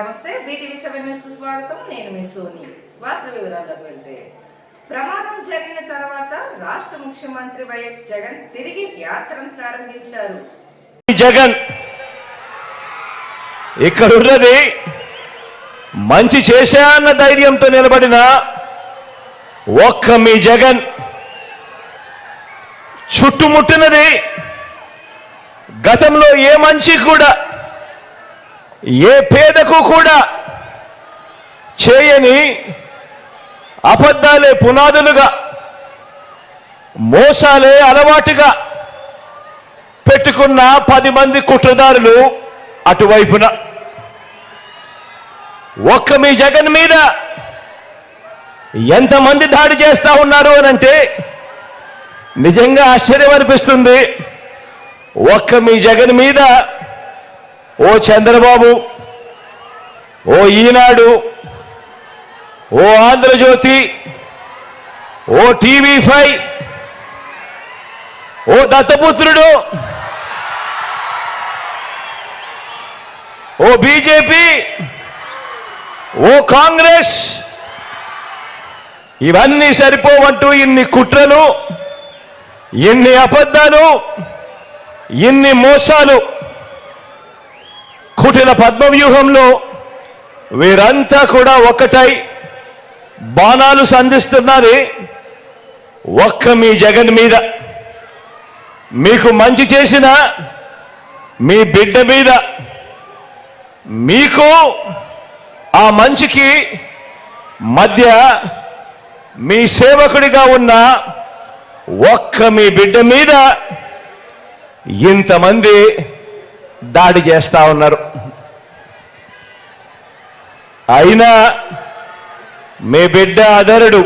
నమస్తే. BTV seven న్యూస్కు స్వాగతం. నేను మీ సోని. వార్త వివరాల్లోకి వెళ్తే ప్రమాదం జరిగిన తర్వాత రాష్ట్ర ముఖ్యమంత్రి వైఎస్ జగన్ తిరిగి యాత్రను ప్రారంభించారు. జగన్ ఇక్కడ ఉన్నది మంచి చేశా అన్న ధైర్యంతో నిలబడిన ఒక్క మీ జగన్ చుట్టుముట్టినది గతంలో ఏ మంచి కూడా ఏ పేదకు కూడా చేయని అబద్ధాలే పునాదులుగా మోసాలే అలవాటుగా పెట్టుకున్న పది మంది కుట్రదారులు అటువైపున. ఒక్క మీ జగన్ మీద ఎంతమంది దాడి చేస్తా ఉన్నారు అని అంటే నిజంగా ఆశ్చర్యం అనిపిస్తుంది. ఒక్క మీ జగన్ మీద ఓ చంద్రబాబు ఓ ఈనాడు ఓ ఆంధ్రజ్యోతి ఓ టీవీ ఫైవ్ ఓ దత్తపుత్రుడు ఓ బీజేపీ ఓ కాంగ్రెస్ ఇవన్నీ సరిపోవంటూ ఇన్ని కుట్రలు ఇన్ని అబద్ధాలు ఇన్ని మోసాలు. కుటిల పద్మవ్యూహంలో వీరంతా కూడా ఒక్కటై బాణాలు సంధిస్తున్నది ఒక్క మీ జగన్ మీద. మీకు మంచి చేసిన మీ బిడ్డ మీద. మీకు ఆ మంచికి మధ్య మీ సేవకుడిగా ఉన్న ఒక్క మీ బిడ్డ మీద ఇంతమంది దాడి చేస్తా ఉన్నారు. అయినా మీ బిడ్డ అదరుడు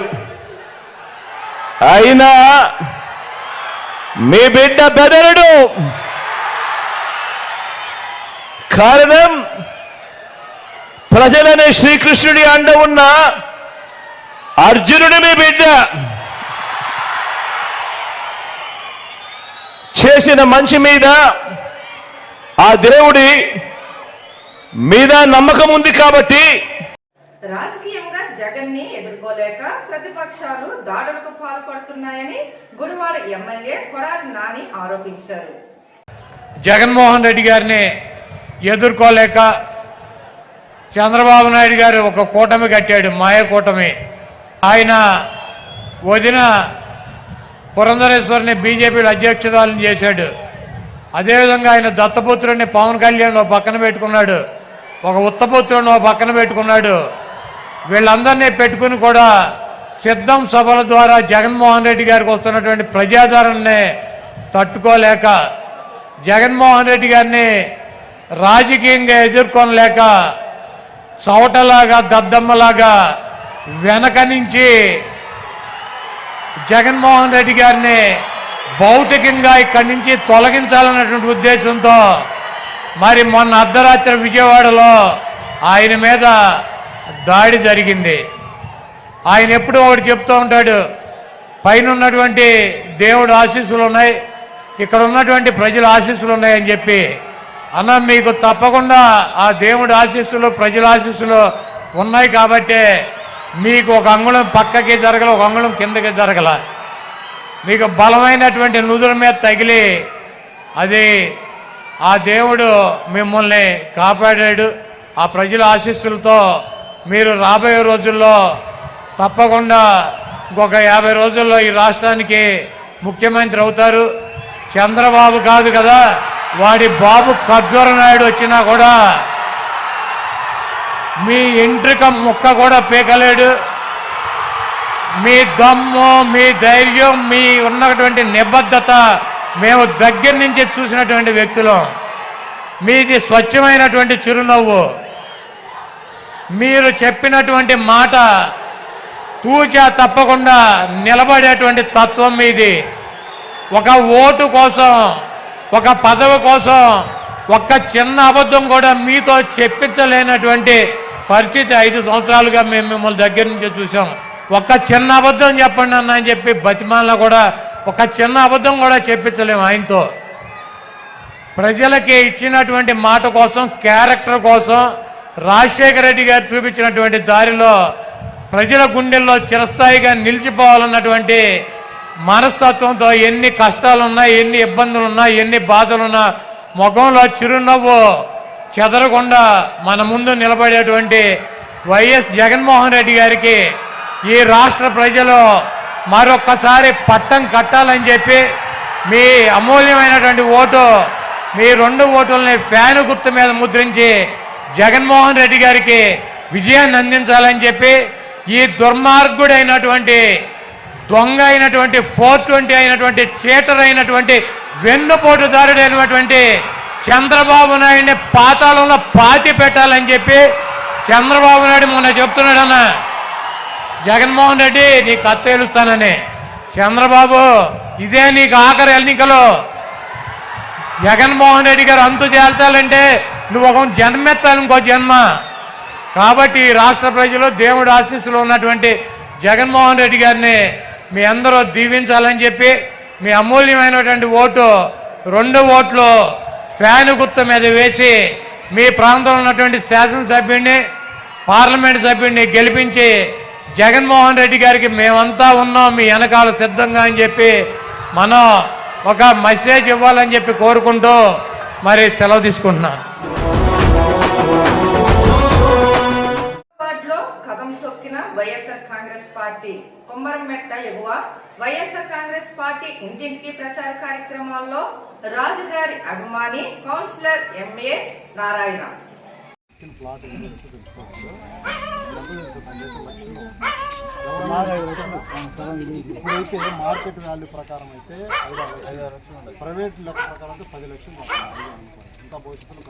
అయినా మీ బిడ్డ బెదరుడు. కారణం ప్రజలనే శ్రీకృష్ణుడి అండ ఉన్న అర్జునుడి మీ బిడ్డ. చేసిన మంచి మీద ఆ దేవుడి మీద నమ్మకం ఉంది కాబట్టి రాజకీయంగా జగన్ని ఎదుర్కోలేక ప్రతిపక్షాలు దాడులకు పాల్పడుతున్నాయని గుడివాడ ఎమ్మెల్యే కొడాలి నాని ఆరోపించారు. జగన్మోహన్ రెడ్డి గారిని ఎదుర్కోలేక చంద్రబాబు నాయుడు గారు ఒక కూటమి కట్టాడు మాయ కూటమి. ఆయన వదిన పురంధరేశ్వరిని బీజేపీలో అధ్యక్షురాలను చేశాడు. అదేవిధంగా ఆయన దత్తపుత్రుడిని పవన్ కళ్యాణ్ ఓ పక్కన పెట్టుకున్నాడు. ఒక ఉత్తపుత్రుడిని ఓ పక్కన పెట్టుకున్నాడు. వీళ్ళందరినీ పెట్టుకుని కూడా సిద్ధం సభల ద్వారా జగన్మోహన్ రెడ్డి గారికి వస్తున్నటువంటి ప్రజాదరణని తట్టుకోలేక జగన్మోహన్ రెడ్డి గారిని రాజకీయంగా ఎదుర్కొనలేక చవటలాగా దద్దమ్మలాగా వెనక నుంచి జగన్మోహన్ రెడ్డి గారిని భౌతికంగా ఇక్కడి నుంచి తొలగించాలన్నటువంటి ఉద్దేశంతో మరి మొన్న అర్ధరాత్రి విజయవాడలో ఆయన మీద దాడి జరిగింది. ఆయన ఎప్పుడూ ఒకటి చెప్తూ ఉంటాడు పైన ఉన్నటువంటి దేవుడు ఆశీస్సులు ఉన్నాయి ఇక్కడ ఉన్నటువంటి ప్రజల ఆశీస్సులు ఉన్నాయని చెప్పి. అన్న మీకు తప్పకుండా ఆ దేవుడి ఆశీస్సులు ప్రజల ఆశీస్సులు ఉన్నాయి కాబట్టే మీకు ఒక అంగుళం పక్కకి జరగల ఒక అంగుళం కిందకి జరగల. మీకు బలమైనటువంటి నుదుల మీద తగిలి అది ఆ దేవుడు మిమ్మల్ని కాపాడాడు. ఆ ప్రజల ఆశీస్సులతో మీరు రాబోయే రోజుల్లో తప్పకుండా ఇంకొక యాభై రోజుల్లో ఈ రాష్ట్రానికి ముఖ్యమంత్రి అవుతారు. చంద్రబాబు కాదు కదా వాడి బాబు ఖర్జూర నాయుడు వచ్చినా కూడా మీ ఇంట్రిక ముక్క కూడా పీకలేడు. మీ దమ్ము మీ ధైర్యం మీ ఉన్నటువంటి నిబద్ధత మేము దగ్గర నుంచి చూసినటువంటి వ్యక్తులం. మీది స్వచ్ఛమైనటువంటి చిరునవ్వు. మీరు చెప్పినటువంటి మాట తూచా తప్పకుండా నిలబడేటువంటి తత్వం మీది. ఒక ఓటు కోసం ఒక పదవి కోసం ఒక్క చిన్న అబద్ధం కూడా మీతో చెప్పించలేనటువంటి పరిస్థితి ఐదు సంవత్సరాలుగా మేము మిమ్మల్ని దగ్గర నుంచి చూసాం ఒక్క చిన్న అబద్ధం చెప్పండి అన్న అని చెప్పి బతిమాలలో కూడా ఒక చిన్న అబద్ధం కూడా చెప్పించలేము ఆయనతో. ప్రజలకి ఇచ్చినటువంటి మాట కోసం క్యారెక్టర్ కోసం రాజశేఖర రెడ్డి గారు చూపించినటువంటి దారిలో ప్రజల గుండెల్లో చిరస్థాయిగా నిలిచిపోవాలన్నటువంటి మనస్తత్వంతో ఎన్ని కష్టాలున్నా ఎన్ని ఇబ్బందులున్నా ఎన్ని బాధలున్నా ముఖంలో చిరునవ్వు చెదరకుండా మన ముందు నిలబడేటువంటి వైఎస్ జగన్మోహన్ రెడ్డి గారికి ఈ రాష్ట్ర ప్రజలు మరొక్కసారి పట్టం కట్టాలని చెప్పి మీ అమూల్యమైనటువంటి ఓటు మీ రెండు ఓటుల్ని ఫ్యాను గుర్తు మీద ముద్రించి జగన్మోహన్ రెడ్డి గారికి విజయాన్ని అందించాలని చెప్పి ఈ దుర్మార్గుడైనటువంటి దొంగ అయినటువంటి ఫోర్ ట్వంటీ అయినటువంటి చీటర్ అయినటువంటి వెన్నుపోటుదారుడైనటువంటి చంద్రబాబు నాయుడిని పాతాళంలో పాతి పెట్టాలని చెప్పి చంద్రబాబు నాయుడు మొన్న చెప్తున్నాడన్నా జగన్మోహన్ రెడ్డి నీ కత్తి ఏలుస్తానని. చంద్రబాబు ఇదే నీకు ఆఖరి ఎన్నికలు. జగన్మోహన్ రెడ్డి గారు అంతు చేల్చాలంటే నువ్వు ఒక జన్మెత్తాలి ఇంకో జన్మ. కాబట్టి ఈ రాష్ట్ర ప్రజలు దేవుడు ఆశీస్సులో ఉన్నటువంటి జగన్మోహన్ రెడ్డి గారిని మీ అందరూ దీవించాలని చెప్పి మీ అమూల్యమైనటువంటి ఓటు రెండు ఓట్లు ఫ్యాన్ గుర్తు మీద వేసి మీ ప్రాంతంలో ఉన్నటువంటి శాసనసభ్యుడిని పార్లమెంట్ సభ్యుడిని గెలిపించి జగన్మోహన్ రెడ్డి గారికి మేమంతా ఉన్నాం మీ వెనకాల సిద్ధంగా అని చెప్పి మనం ఒక మెసేజ్ ఇవ్వాలని చెప్పి కోరుకుంటూ మరి సెలవు తీసుకుంటున్నాను. తొక్కిన వైఎస్ఆర్ కాంగ్రెస్ పార్టీ కొమ్మరంమెట్ట ఎగువ. వైఎస్ఆర్ కాంగ్రెస్ పార్టీ ఇంటింటికి ప్రచార కార్యక్రమాల్లో రాజుగారి అభిమాని కౌన్సిలర్ ఎంఏ నారాయణ. ఇప్పుడైతే మార్కెట్ వాల్యూ ప్రకారం అయితే ఐదు ఐదు లక్షలు ఉన్నాయి ప్రైవేట్ లెక్క ప్రకారం అయితే పది లక్షలు ఇంత ఐదు భవిష్యత్తులో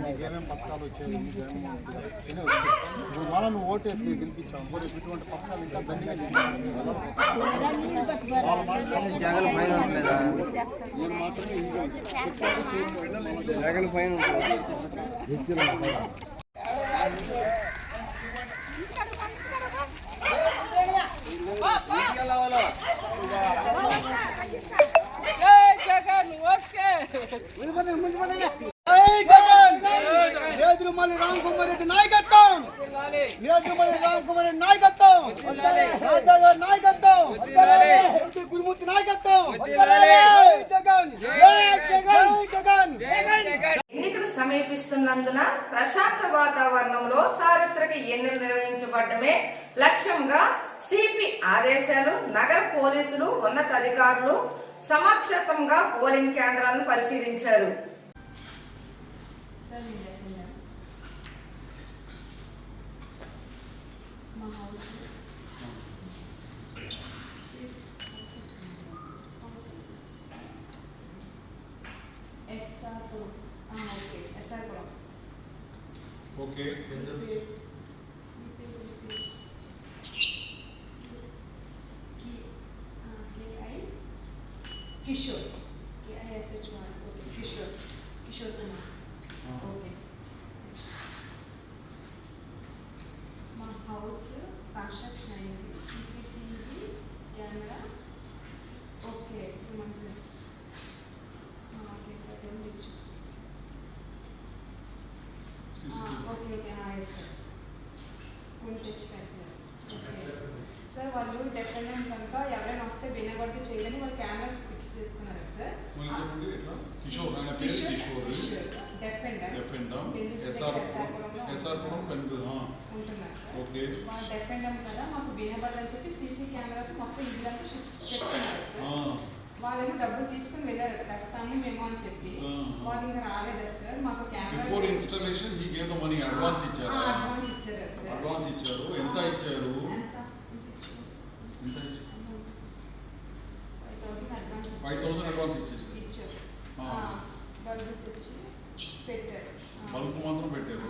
మీకు ఏమేమి పథకాలు వచ్చాయి మీకు ఇప్పుడు మనం ఓటేసి గెలిపించాం ఇటువంటి పథకాలు ఇంకా దండిగా జగన్ పైన ఉంటలేదా నేను మాత్రమే ఇండియా జగన్ పైన ఉంటలేదు నేదురుమల్లి రామ్ కుమార్ రెడ్డి నాయకత్వం నేదురుమల్లి రామ్ కుమార్ రెడ్డి నాయకత్వం రాజా గారి నాయకత్వం ఎంపీ గురుమూర్తి నాయకత్వం జగన్ జగన్ జగన్ ఎన్నికలు సమీపిస్తున్నందున ప్రశాంత వాతావరణంలో సార్వత్రిక ఎన్నికలు నిర్వహించబడమే లక్ష్యంగా సిపి ఆదేశాలు నగర పోలీసులు ఉన్నతాధికారులు సమక్షతంగా పోలింగ్ కేంద్రాలను పరిశీలించారు. ఓకే ఎస్ఆర్ పురం ఓకే మీ పేరు మీ పేరు కి KI Kishore KISH one okay Kishore Kishore Kumar okay next మా హౌస్ కన్స్ట్రక్షన్ అయింది CCTV camera okay two months okay thirteen ఇచ్చు ఓకే ఓకే ఎస్ సార్ కొన్ని తెచ్చి పెట్టలేదు ఓకే సార్ వాళ్ళు డెఫినెట్ కనుక ఎవరైనా వస్తే వినగొడితే చేయదని వాళ్ళు కెమెరాస్ ఫిక్స్ చేసుకున్నారు సార్ కిషోర్ ఆయన పేరు కిషోర్ ఓకే డెఫెండం కదా మాకు వినబడదని చెప్పి సీసీ కెమెరాస్ మొత్తం ఇల్లంతా షిఫ్ట్ చెప్తున్నారు సార్ వాళ్ళేమో డబ్బులు తీసుకుని వెళ్ళారు తెస్తాము మేము అని చెప్పి. వాళ్ళు ఇంకా రాలేదు సార్ మాకు camera before installation he gave the money advance ఇచ్చారా? అడ్వాన్స్ ఇచ్చారు సార్ అడ్వాన్స్ ఇచ్చారు. ఎంత ఇచ్చారు? ఎంత ఎంత ఇచ్చారు? ఎంత ఇచ్చారు ఫైవ్ థౌసండ్ అడ్వాన్స్ ఇచ్చేసారు బల్బు తెచ్చి పెట్టారు. బల్బ్ మాత్రం పెట్టారు.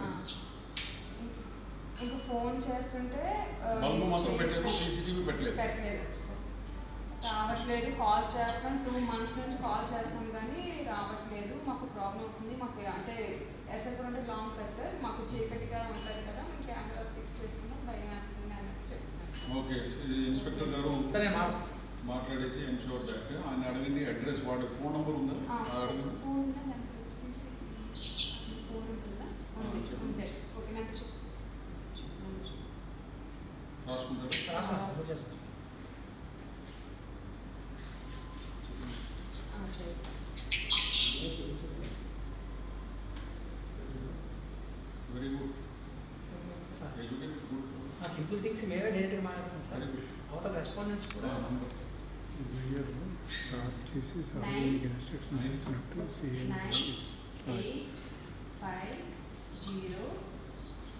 ఇంకా ఫోన్ చేస్తుంటే బల్బ్ మాత్రం పెట్టారు సీసీటీవీ పెట్టలేదు. పెట్టలేదు రావట్లేదు కాల్ చేస్తాం టూ మంత్స్ నుంచి కాల్ చేస్తాం కానీ రావట్లేదు. మాకు ప్రాబ్లం అవుతుంది. మాకు అంటే ఎస్ఎఫ్ అంటే లాంగ్ కదా సార్. మాకు చీకటిగా ఉంటుంది కదా మేము కెమెరాస్ ఫిక్స్ చేసుకున్నాం భయం సార్ ఓకే ఇన్స్పెక్టర్ గారు సరే మాట్లాడేసి ఐమ్ షూర్ ఆయన అడిగింది అడ్రస్ వాడి ఫోన్ నంబర్ ఉందా? రాసుకుంటారు? సింపుల్ థింగ్స్ మేమే డైరెక్ట్గా మాట్లాడుతాం సార్ అవతల రెస్పాండెన్స్ కూడా స్టార్ట్ చేసి సార్కి ఇన్స్ట్రక్షన్స్ ఇచ్చినట్టు five zero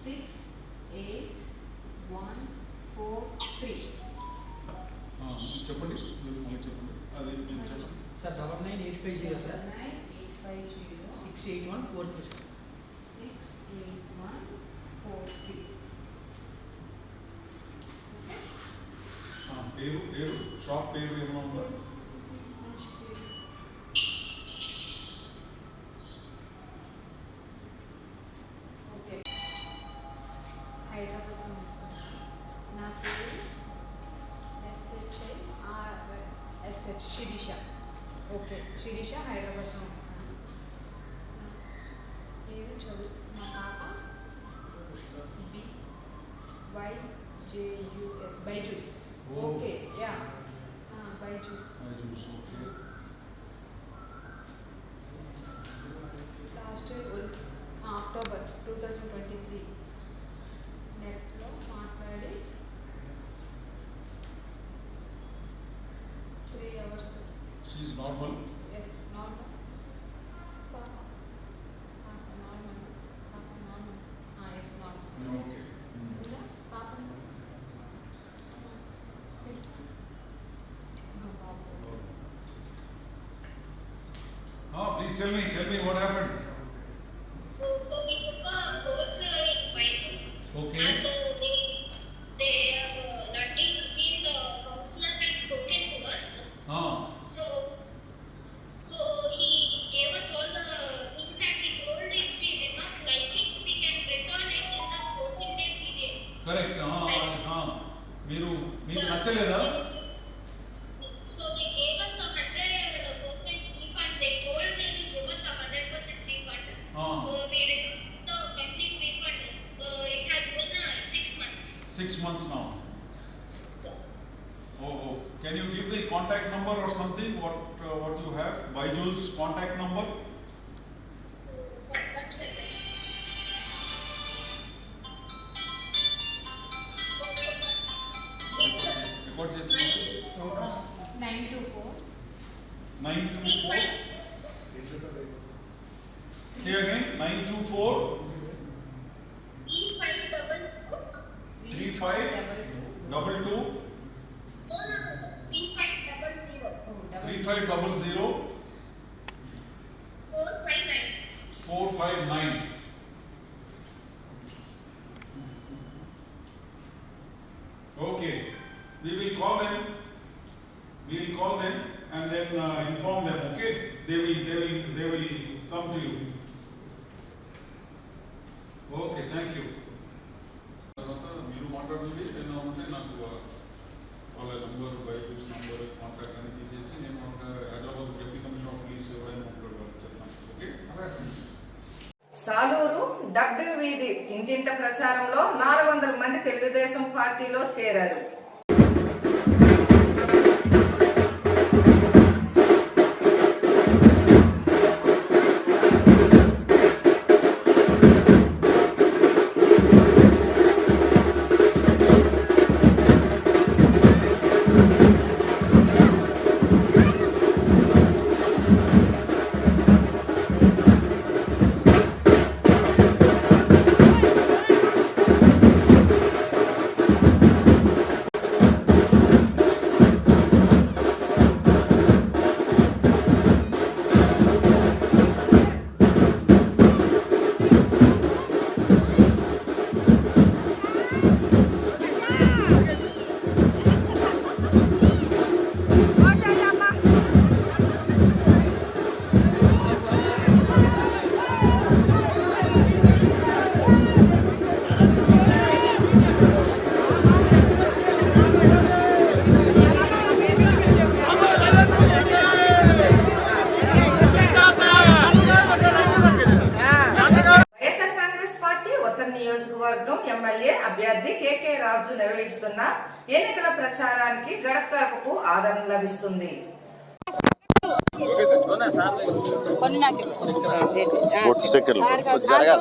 six eight one four three చెప్పండి చెప్పండి అది sir double nine eight five zero sir six eight one four three six eight one four three eu eu só eu irmão She is normal. Yes, normal. Okay. Mm. Ah, please tell me, tell me what happened. use contact number? Record just nine two four. Nine two four. Say again. Nine two four. Three five double two. Three five double zero. mind. சேராது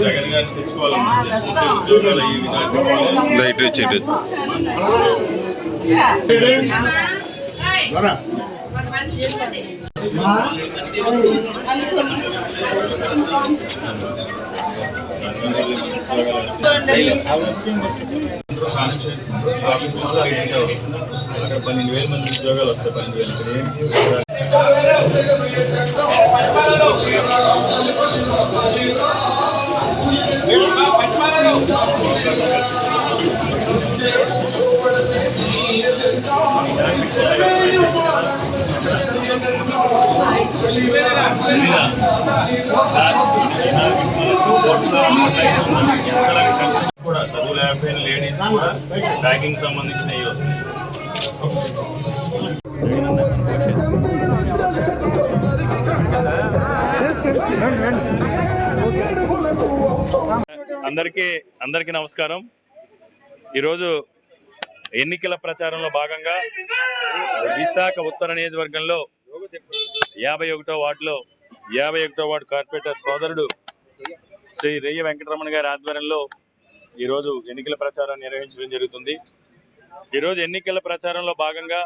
జగన్ గారిని తెచ్చుకోవాలన్నా ఉద్యోగాలు light ఇచ్చేది పన్నెండు వేల మంది ఉద్యోగాలు వస్తాయి పన్నెండు వేల ఇక్కడ చదువు లేకపోయిన లేడీస్ కూడా బ్యాంకింగ్ సంబంధించినవి వస్తాయి. అందరికీ అందరికీ నమస్కారం. ఈరోజు ఎన్నికల ప్రచారంలో భాగంగా విశాఖ ఉత్తర నియోజకవర్గంలో యాభై ఒకటో వార్డులో యాభై ఒకటో వార్డు కార్పొరేటర్ సోదరుడు శ్రీ రెయ్య వెంకటరమణ గారి ఆధ్వర్యంలో ఈరోజు ఎన్నికల ప్రచారం నిర్వహించడం జరుగుతుంది. ఈరోజు ఎన్నికల ప్రచారంలో భాగంగా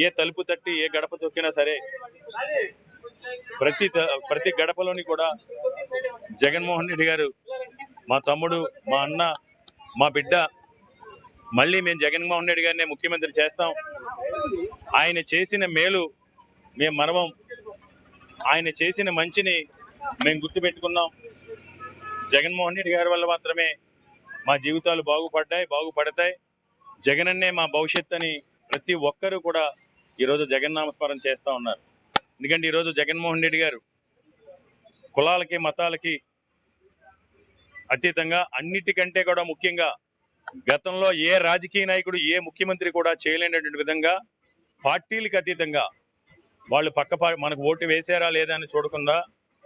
ఏ తలుపు తట్టి ఏ గడప తొక్కినా సరే ప్రతి త- ప్రతి గడపలోని కూడా జగన్మోహన్ రెడ్డి గారు మా తమ్ముడు మా అన్న మా బిడ్డ మళ్ళీ మేము జగన్మోహన్ రెడ్డి గారినే ముఖ్యమంత్రి చేస్తాం. ఆయన చేసిన మేలు మేము మనవం ఆయన చేసిన మంచిని మేము గుర్తుపెట్టుకున్నాం. జగన్మోహన్ రెడ్డి గారి వల్ల మాత్రమే మా జీవితాలు బాగుపడ్డాయి బాగుపడతాయి. జగనన్నే మా భవిష్యత్ అని ప్రతి ఒక్కరూ కూడా ఈరోజు జగన్ నామస్మరణ చేస్తూ ఉన్నారు. ఎందుకంటే ఈరోజు జగన్మోహన్ రెడ్డి గారు కులాలకి మతాలకి అతీతంగా అన్నిటికంటే కూడా ముఖ్యంగా గతంలో ఏ రాజకీయ నాయకుడు ఏ ముఖ్యమంత్రి కూడా చేయలేనటువంటి విధంగా పార్టీలకు అతీతంగా వాళ్ళు పక్క మనకు ఓటు వేశారా లేదా అని చూడకుండా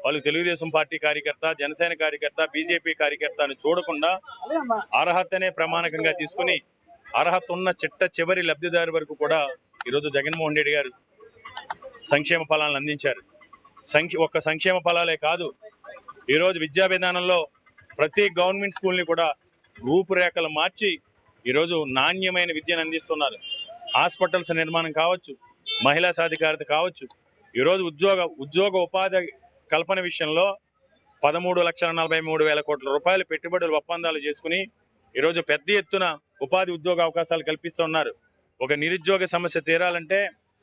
వాళ్ళు తెలుగుదేశం పార్టీ కార్యకర్త జనసేన కార్యకర్త బీజేపీ కార్యకర్త అని చూడకుండా అర్హతనే ప్రమాణకంగా తీసుకుని అర్హత ఉన్న చిట్ట చివరి లబ్ధిదారు వరకు కూడా ఈరోజు జగన్మోహన్ రెడ్డి గారు సంక్షేమ ఫలాలను అందించారు. సంక్షే ఒక్క సంక్షేమ ఫలాలే కాదు ఈరోజు విద్యా విధానంలో ప్రతి గవర్నమెంట్ స్కూల్ని కూడా రూపురేఖలు మార్చి ఈరోజు నాణ్యమైన విద్యను అందిస్తున్నారు. హాస్పిటల్స్ నిర్మాణం కావచ్చు మహిళా సాధికారత కావచ్చు ఈరోజు ఉద్యోగ ఉద్యోగ ఉపాధి కల్పన విషయంలో పదమూడు లక్షల నలభై మూడు వేల కోట్ల రూపాయలు పెట్టుబడులు ఒప్పందాలు చేసుకుని ఈరోజు పెద్ద ఎత్తున ఉపాధి ఉద్యోగ అవకాశాలు కల్పిస్తున్నారు ఒక నిరుద్యోగ సమస్య తీరాలంటే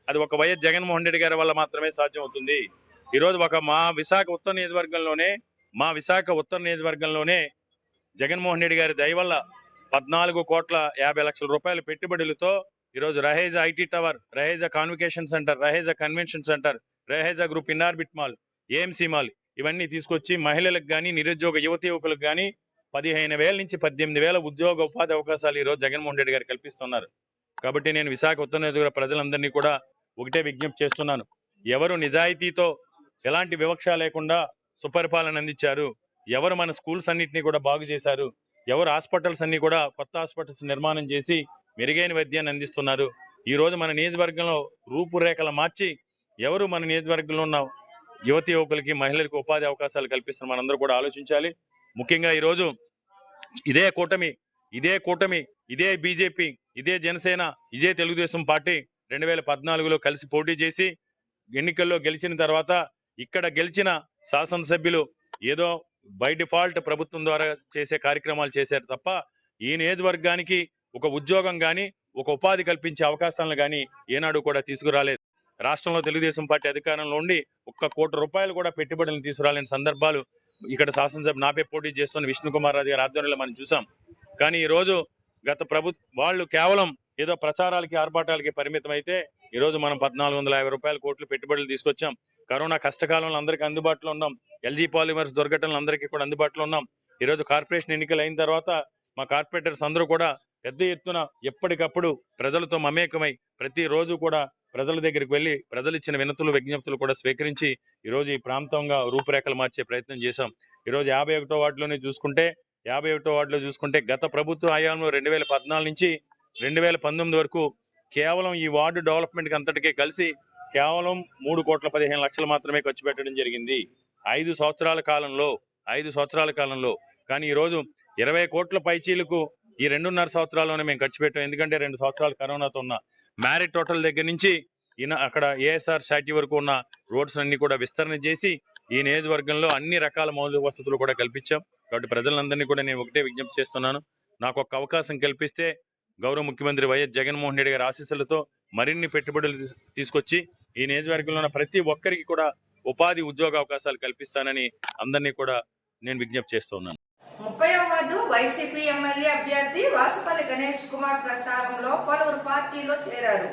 అది ఒక వైఎస్ జగన్మోహన్ రెడ్డి గారి వల్ల మాత్రమే సాధ్యం అవుతుంది ఈరోజు ఒక మా విశాఖ ఉత్తర నియోజకవర్గంలోనే మా విశాఖ ఉత్తర నియోజకవర్గంలోనే జగన్మోహన్ రెడ్డి గారి దయ వల్ల పద్నాలుగు కోట్ల యాభై లక్షల రూపాయల పెట్టుబడులతో ఈరోజు Raheja IT tower Raheja convention centre Raheja convention centre Raheja group Inorbit mall AMC mall ఇవన్నీ తీసుకొచ్చి మహిళలకు కానీ నిరుద్యోగ యువతి యువకులకు కానీ పదిహేను వేల నుంచి పద్దెనిమిది వేల ఉద్యోగ ఉపాధి అవకాశాలు ఈరోజు జగన్మోహన్ రెడ్డి గారు కల్పిస్తున్నారు. కాబట్టి నేను విశాఖ ఉత్తర నియోజకవర్గ ప్రజలందరినీ కూడా ఒకటే విజ్ఞప్తి చేస్తున్నాను. ఎవరు నిజాయితీతో ఎలాంటి వివక్ష లేకుండా సుపరిపాలన అందించారు? ఎవరు మన స్కూల్స్ అన్నింటినీ కూడా బాగు చేశారు? ఎవరు హాస్పిటల్స్ అన్ని కూడా కొత్త హాస్పిటల్స్ నిర్మాణం చేసి మెరుగైన వైద్యాన్ని అందిస్తున్నారు? ఈ రోజు మన నియోజకవర్గంలో రూపురేఖలు మార్చి ఎవరు మన నియోజకవర్గంలో ఉన్న యువతి యువకులకి మహిళలకు ఉపాధి అవకాశాలు కల్పిస్తున్న మనందరూ కూడా ఆలోచించాలి. ముఖ్యంగా ఈరోజు ఇదే కూటమి ఇదే కూటమి ఇదే బీజేపీ ఇదే జనసేన ఇదే తెలుగుదేశం పార్టీ రెండు వేల పద్నాలుగులో కలిసి పోటీ చేసి ఎన్నికల్లో గెలిచిన తర్వాత ఇక్కడ గెలిచిన శాసనసభ్యులు ఏదో బై డిఫాల్ట్ ప్రభుత్వం ద్వారా చేసే కార్యక్రమాలు చేశారు తప్ప ఈ నియోజకవర్గానికి ఒక ఉద్యోగం కానీ ఒక ఉపాధి కల్పించే అవకాశాలను కానీ ఏనాడు కూడా తీసుకురాలేదు. రాష్ట్రంలో తెలుగుదేశం పార్టీ అధికారంలో ఉండి ఒక్క కోటి రూపాయలు కూడా పెట్టుబడులను తీసుకురాలేని సందర్భాలు ఇక్కడ శాసనసభ నాపే పోటీ చేస్తున్న విష్ణుకుమార్ రాజు గారి ఆధ్వర్యంలో మనం చూసాం. కానీ ఈ రోజు గత ప్రభు వాళ్ళు కేవలం ఏదో ప్రచారాలకి ఆర్భాటాలకి పరిమితం అయితే ఈ రోజు మనం పద్నాలుగు వందల యాభై రూపాయల కోట్లు పెట్టుబడులు తీసుకొచ్చాం. కరోనా కష్టకాలంలో అందరికీ అందుబాటులో ఉన్నాం. ఎల్జీ పాలిమర్స్ దుర్ఘటనలు అందరికీ కూడా అందుబాటులో ఉన్నాం. ఈ రోజు కార్పొరేషన్ ఎన్నికలు అయిన తర్వాత మా కార్పొరేటర్స్ అందరూ కూడా పెద్ద ఎత్తున ఎప్పటికప్పుడు ప్రజలతో మమేకమై ప్రతిరోజు కూడా ప్రజల దగ్గరికి వెళ్ళి ప్రజలు ఇచ్చిన వినతులు విజ్ఞప్తులు కూడా స్వీకరించి ఈ రోజు ఈ ప్రాంతంగా రూపురేఖలు మార్చే ప్రయత్నం చేశాం. ఈ రోజు యాభై ఒకటో వార్డులోనే చూసుకుంటే యాభై ఒకటో వార్డులో చూసుకుంటే గత ప్రభుత్వ హయాంలో రెండు వేల పద్నాలుగు నుంచి రెండు వేల పంతొమ్మిది వరకు కేవలం ఈ వార్డు డెవలప్మెంట్ అంతటికే కలిసి కేవలం మూడు కోట్ల పదిహేను లక్షలు మాత్రమే ఖర్చు పెట్టడం జరిగింది. ఐదు సంవత్సరాల కాలంలో ఐదు సంవత్సరాల కాలంలో. కానీ ఈ రోజు ఇరవై కోట్ల పైచీలకు ఈ రెండున్నర సంవత్సరాల్లోనే మేము ఖర్చు పెట్టాం. ఎందుకంటే రెండు సంవత్సరాలు కరోనాతో ఉన్నా మ్యారిట్ హోటల్ దగ్గర నుంచి ఈయన అక్కడ ఏఎస్ఆర్ స్టాట్యూ వరకు ఉన్న రోడ్స్ అన్ని కూడా విస్తరణ చేసి ఈ నియోజకవర్గంలో అన్ని రకాల మౌలిక వసతులు కూడా కల్పించాం. కాబట్టి ప్రజలందరినీ కూడా నేను ఒకటే విజ్ఞప్తి చేస్తున్నాను. నాకు ఒక అవకాశం కల్పిస్తే గౌరవ ముఖ్యమంత్రి వైఎస్ జగన్మోహన్ రెడ్డి గారి ఆశీస్సులతో మరిన్ని పెట్టుబడులు తీసుకొచ్చి ఈ నియోజకవర్గంలో ఉన్న ప్రతి ఒక్కరికి కూడా ఉపాధి ఉద్యోగ అవకాశాలు కల్పిస్తానని అందరినీ కూడా నేను విజ్ఞప్తి చేస్తున్నాను. ముప్పై వార్డు వైసీపీ ఎమ్మెల్యే అభ్యర్థి వాసుపల్లి గణేష్ కుమార్ ప్రచారంలో పలువురు పార్టీలో చేరారు.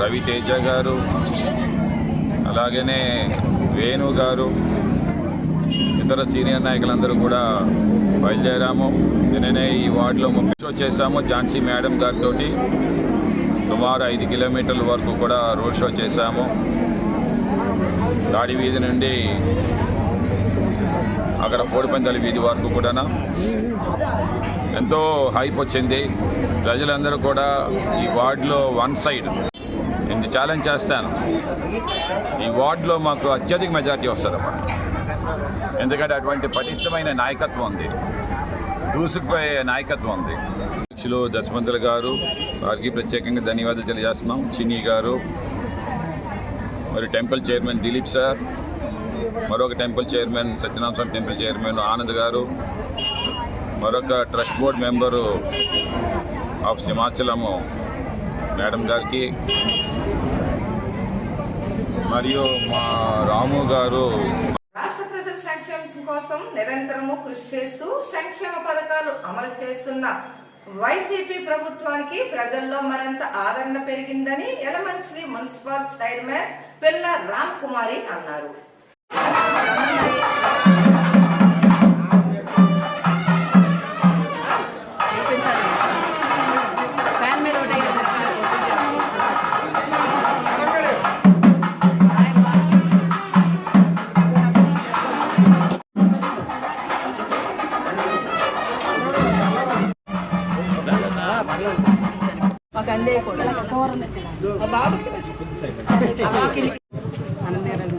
రవితేజ గారు అలాగనే వేణు గారు ఇతర సీనియర్ నాయకులందరూ కూడా బయలుదేరాము. నిన్ననే ఈ వార్డులో ముప్పై షో చేశాము ఝాన్సీ మేడం గారితో సుమారు ఐదు కిలోమీటర్ల వరకు కూడా రోడ్ షో చేశాము. దాడి వీధి నుండి అక్కడ కోడిపందాల వీధి వరకు కూడా ఎంతో హైప్ వచ్చింది. ప్రజలందరూ కూడా ఈ వార్డులో వన్ సైడ్. నేను ఛాలెంజ్ చేస్తాను. ఈ వార్డులో మాకు అత్యధిక మెజార్టీ వస్తుంది ఎందుకంటే అటువంటి పటిష్టమైన నాయకత్వం ఉంది. దూసుకుపోయే నాయకత్వం ఉంది. అధ్యక్షులు దశమంతులు గారు వారికి ప్రత్యేకంగా ధన్యవాదాలు తెలియజేస్తున్నాం. చిన్ని గారు మరి టెంపుల్ చైర్మన్ దిలీప్ సార్ మరొక temple chairman Satyanarayana Swamy temple chairman Anand garu మరొక trust board member of Simhachalam madam గారికి మరియు మా రాము గారు రాష్ట్ర ప్రజల సంక్షేమం కోసం నిరంతరము కృషి చేస్తూ సంక్షేమ పథకాలు అమలు చేస్తున్న వైసీపీ ప్రభుత్వానికి ప్రజల్లో మరింత ఆదరణ పెరిగిందని యలమంచిలి మున్సిపల్ చైర్మన్ పిల్ల రామ్ కుమారి అన్నారు. ఫ్యాన్ మీద ఒకటి మాకు అందే కూడా మా బాబుకి ఆ బాబుకి